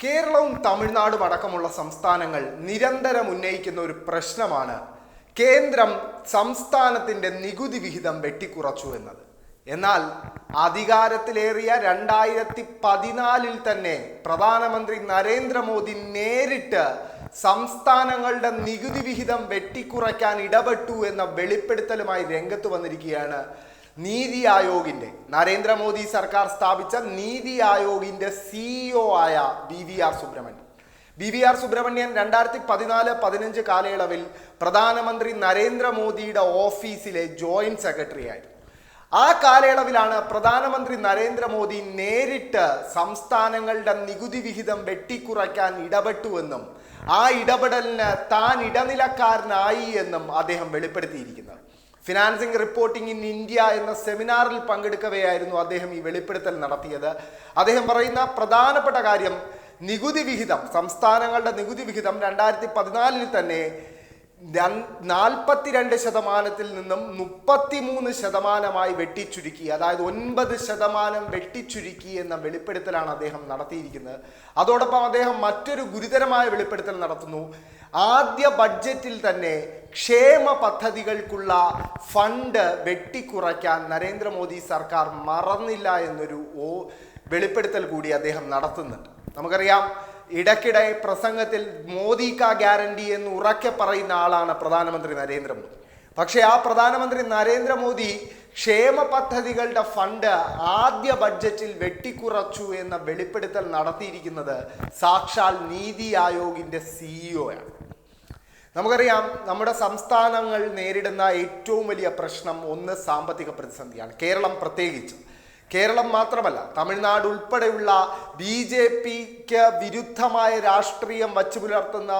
കേരളവും തമിഴ്നാടും അടക്കമുള്ള സംസ്ഥാനങ്ങൾ നിരന്തരം ഉന്നയിക്കുന്ന ഒരു പ്രശ്നമാണ് കേന്ദ്രം സംസ്ഥാനത്തിന്റെ നികുതി വിഹിതം വെട്ടിക്കുറച്ചു എന്നത്. എന്നാൽ അധികാരത്തിലേറിയ രണ്ടായിരത്തി പതിനാലിൽ തന്നെ പ്രധാനമന്ത്രി നരേന്ദ്രമോദി നേരിട്ട് സംസ്ഥാനങ്ങളുടെ നികുതി വിഹിതം വെട്ടിക്കുറയ്ക്കാൻ ഇടപെട്ടു എന്ന വെളിപ്പെടുത്തലുമായി രംഗത്ത് വന്നിരിക്കുകയാണ് നീതി ആയോഗിന്റെ നരേന്ദ്രമോദി സർക്കാർ സ്ഥാപിച്ച നീതി ആയോഗിന്റെ സിഇഒ ആയ B V R Subrahmanyan B V R Subrahmanyan രണ്ടായിരത്തി പതിനാല് പതിനഞ്ച് കാലയളവിൽ പ്രധാനമന്ത്രി നരേന്ദ്രമോദിയുടെ ഓഫീസിലെ ജോയിന്റ് സെക്രട്ടറി ആയിരുന്നു. ആ കാലയളവിലാണ് പ്രധാനമന്ത്രി നരേന്ദ്രമോദി നേരിട്ട് സംസ്ഥാനങ്ങളുടെ നികുതി വിഹിതം വെട്ടിക്കുറയ്ക്കാൻ ഇടപെട്ടുവെന്നും ആ ഇടപെടലിന് താൻ ഇടനിലക്കാരനായി എന്നും അദ്ദേഹം വെളിപ്പെടുത്തിയിരിക്കുന്നത്. ഫിനാൻസിംഗ് റിപ്പോർട്ടിംഗ് ഇൻ ഇന്ത്യ എന്ന സെമിനാറിൽ പങ്കെടുക്കവെയായിരുന്നു അദ്ദേഹം ഈ വെളിപ്പെടുത്തൽ നടത്തിയത്. അദ്ദേഹം പറയുന്ന പ്രധാനപ്പെട്ട കാര്യം നികുതി വിഹിതം സംസ്ഥാനങ്ങളുടെ നികുതി വിഹിതം രണ്ടായിരത്തി പതിനാലിൽ തന്നെ നാൽപ്പത്തിരണ്ട് ശതമാനത്തിൽ നിന്നും മുപ്പത്തിമൂന്ന് ശതമാനമായി വെട്ടിച്ചുരുക്കി അതായത് ഒൻപത് ശതമാനം വെട്ടിച്ചുരുക്കി എന്ന വെളിപ്പെടുത്തലാണ് അദ്ദേഹം നടത്തിയിരിക്കുന്നത്. അതോടൊപ്പം അദ്ദേഹം മറ്റൊരു ഗുരുതരമായ വെളിപ്പെടുത്തൽ നടത്തുന്നു. ആദ്യ ബഡ്ജറ്റിൽ തന്നെ ക്ഷേമ പദ്ധതികൾക്കുള്ള ഫണ്ട് വെട്ടിക്കുറയ്ക്കാൻ നരേന്ദ്രമോദി സർക്കാർ മറന്നില്ല എന്നൊരു വെളിപ്പെടുത്തൽ കൂടി അദ്ദേഹം നടത്തുന്നുണ്ട്. നമുക്കറിയാം ഇടയ്ക്കിടെ പ്രസംഗത്തിൽ മോദി കാ ഗ്യാരണ്ടി എന്ന് ഉറക്കെ പറയുന്ന ആളാണ് പ്രധാനമന്ത്രി നരേന്ദ്രമോദി. പക്ഷേ ആ പ്രധാനമന്ത്രി നരേന്ദ്രമോദി ക്ഷേമ പദ്ധതികളുടെ ഫണ്ട് ആദ്യ ബഡ്ജറ്റിൽ വെട്ടിക്കുറച്ചു എന്ന വെളിപ്പെടുത്തൽ നടത്തിയിരിക്കുന്നത് സാക്ഷാൽ നീതി ആയോഗിന്റെ സിഇഒയാണ് നമുക്കറിയാം നമ്മുടെ സംസ്ഥാനങ്ങൾ നേരിടുന്ന ഏറ്റവും വലിയ പ്രശ്നം ഒന്ന് സാമ്പത്തിക പ്രതിസന്ധിയാണ്. കേരളം പ്രത്യേകിച്ച്. കേരളം മാത്രമല്ല തമിഴ്നാട് ഉൾപ്പെടെയുള്ള ബി ജെ പിക്ക് വിരുദ്ധമായ രാഷ്ട്രീയം വച്ചു പുലർത്തുന്ന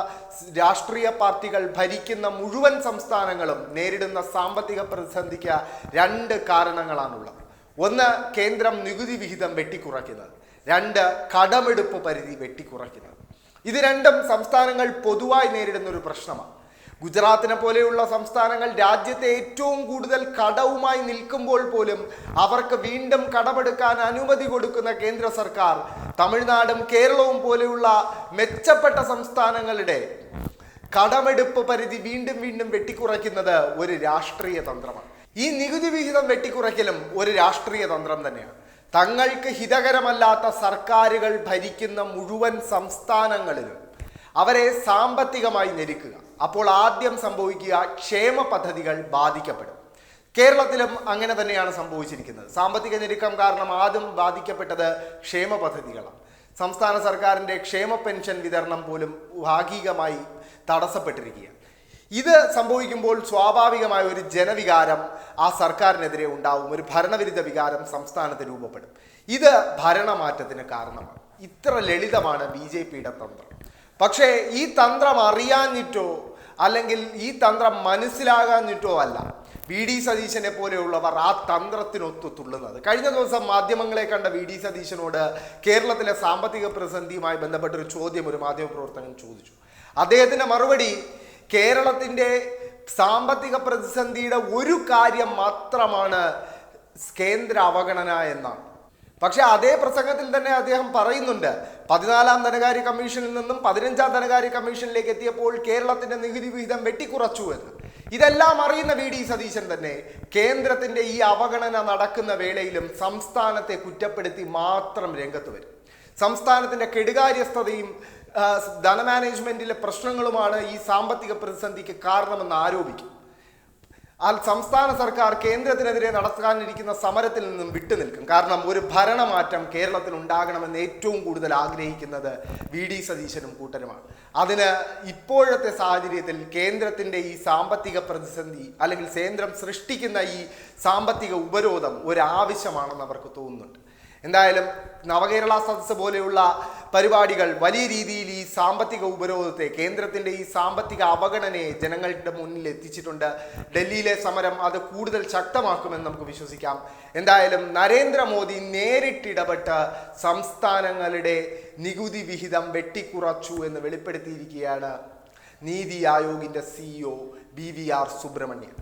രാഷ്ട്രീയ പാർട്ടികൾ ഭരിക്കുന്ന മുഴുവൻ സംസ്ഥാനങ്ങളും നേരിടുന്ന സാമ്പത്തിക പ്രതിസന്ധിക്ക് രണ്ട് കാരണങ്ങളാണുള്ളത്. ഒന്ന് കേന്ദ്രം നികുതി വിഹിതം വെട്ടിക്കുറയ്ക്കുന്നത്. രണ്ട് കടമെടുപ്പ് പരിധി വെട്ടിക്കുറയ്ക്കുന്നത്. ഇത് രണ്ടും സംസ്ഥാനങ്ങൾ പൊതുവായി നേരിടുന്ന ഒരു പ്രശ്നമാണ്. ഗുജറാത്തിനെ പോലെയുള്ള സംസ്ഥാനങ്ങൾ രാജ്യത്തെ ഏറ്റവും കൂടുതൽ കടവുമായി നിൽക്കുമ്പോൾ പോലും അവർക്ക് വീണ്ടും കടമെടുക്കാൻ അനുമതി കൊടുക്കുന്ന കേന്ദ്ര സർക്കാർ തമിഴ്നാടും കേരളവും പോലെയുള്ള മെച്ചപ്പെട്ട സംസ്ഥാനങ്ങളുടെ കടമെടുപ്പ് പരിധി വീണ്ടും വീണ്ടും വെട്ടിക്കുറയ്ക്കുന്നത് ഒരു രാഷ്ട്രീയ തന്ത്രമാണ്. ഈ നികുതി വിഹിതം വെട്ടിക്കുറയ്ക്കലും ഒരു രാഷ്ട്രീയ തന്ത്രം തന്നെയാണ്. തങ്ങൾക്ക് ഹിതകരമല്ലാത്ത സർക്കാരുകൾ ഭരിക്കുന്ന മുഴുവൻ സംസ്ഥാനങ്ങളിലും അവരെ സാമ്പത്തികമായി ഞെരുക്കുക. അപ്പോൾ ആദ്യം സംഭവിക്കുക ക്ഷേമ പദ്ധതികൾ ബാധിക്കപ്പെടും. കേരളത്തിലും അങ്ങനെ തന്നെയാണ് സംഭവിച്ചിരിക്കുന്നത്. സാമ്പത്തിക ഞെരുക്കം കാരണം ആദ്യം ബാധിക്കപ്പെട്ടത് ക്ഷേമ പദ്ധതികളാണ്. സംസ്ഥാന സർക്കാരിന്റെ ക്ഷേമ പെൻഷൻ വിതരണം പോലും ഭാഗികമായി തടസ്സപ്പെട്ടിരിക്കുകയാണ്. ഇത് സംഭവിക്കുമ്പോൾ സ്വാഭാവികമായ ഒരു ജനവികാരം ആ സർക്കാരിനെതിരെ ഉണ്ടാവും. ഒരു ഭരണവിരുദ്ധ വികാരം സംസ്ഥാനത്ത് രൂപപ്പെടും. ഇത് ഭരണമാറ്റത്തിന് കാരണമാണ്. ഇത്ര ലളിതമാണ് ബി ജെ പിയുടെ തന്ത്രം. പക്ഷേ ഈ തന്ത്രം അറിയാഞ്ഞിട്ടോ അല്ലെങ്കിൽ ഈ തന്ത്രം മനസ്സിലാകാഞ്ഞിട്ടോ അല്ല. വി ഡി സതീശനെ പോലെയുള്ളവർ ആ തന്ത്രത്തിനൊത്തു തുള്ളുന്നത്. കഴിഞ്ഞ ദിവസം മാധ്യമങ്ങളെ കണ്ട വി ഡി സതീശനോട് കേരളത്തിലെ സാമ്പത്തിക പ്രതിസന്ധിയുമായി ബന്ധപ്പെട്ട ഒരു ചോദ്യം ഒരു മാധ്യമപ്രവർത്തകൻ ചോദിച്ചു. അദ്ദേഹത്തിന്റെ മറുപടി കേരളത്തിന്റെ സാമ്പത്തിക പ്രതിസന്ധിയുടെ ഒരു കാര്യം മാത്രമാണ് കേന്ദ്ര അവഗണന എന്നാണ്. പക്ഷെ അതേ പ്രസംഗത്തിൽ തന്നെ അദ്ദേഹം പറയുന്നുണ്ട് പതിനാലാം ധനകാര്യ കമ്മീഷനിൽ നിന്നും പതിനഞ്ചാം ധനകാര്യ കമ്മീഷനിലേക്ക് എത്തിയപ്പോൾ കേരളത്തിന്റെ നികുതി വിഹിതം വെട്ടിക്കുറച്ചു എന്ന്. ഇതെല്ലാം അറിയുന്ന വി ഡി സതീശൻ തന്നെ കേന്ദ്രത്തിന്റെ ഈ അവഗണന നടക്കുന്ന വേളയിലും സംസ്ഥാനത്തെ കുറ്റപ്പെടുത്തി മാത്രം രംഗത്ത് വരും. സംസ്ഥാനത്തിന്റെ കെടുകാര്യസ്ഥതയും ധനമാനേജ്മെന്റിലെ പ്രശ്നങ്ങളുമാണ് ഈ സാമ്പത്തിക പ്രതിസന്ധിക്ക് കാരണമെന്ന് ആരോപിക്കും. ആ സംസ്ഥാന സർക്കാർ കേന്ദ്രത്തിനെതിരെ നടത്താനിരിക്കുന്ന സമരത്തിൽ നിന്നും വിട്ടുനിൽക്കും. കാരണം ഒരു ഭരണമാറ്റം കേരളത്തിൽ ഉണ്ടാകണമെന്ന് ഏറ്റവും കൂടുതൽ ആഗ്രഹിക്കുന്നത് വി ഡി സതീശനും കൂട്ടരുമാണ്. അതിന് ഇപ്പോഴത്തെ സാഹചര്യത്തിൽ കേന്ദ്രത്തിന്റെ ഈ സാമ്പത്തിക പ്രതിസന്ധി അല്ലെങ്കിൽ കേന്ദ്രം സൃഷ്ടിക്കുന്ന ഈ സാമ്പത്തിക ഉപരോധം ഒരു ആവശ്യമാണെന്ന് അവർക്ക് തോന്നുന്നുണ്ട്. എന്തായാലും നവകേരള സദസ്സ് പോലെയുള്ള പരിപാടികൾ വലിയ രീതിയിൽ ഈ സാമ്പത്തിക ഉപരോധത്തെ കേന്ദ്രത്തിന്റെ ഈ സാമ്പത്തിക അവഗണനയെ ജനങ്ങളുടെ മുന്നിൽ എത്തിച്ചിട്ടുണ്ട്. ഡൽഹിയിലെ സമരം അത് കൂടുതൽ ശക്തമാക്കുമെന്ന് നമുക്ക് വിശ്വസിക്കാം. എന്തായാലും നരേന്ദ്രമോദി നേരിട്ടിടപെട്ട് സംസ്ഥാനങ്ങളുടെ നികുതി വിഹിതം വെട്ടിക്കുറച്ചു എന്ന് വെളിപ്പെടുത്തിയിരിക്കുകയാണ് NITI ആയോഗിന്റെ CEO B V R Subrahmanyan.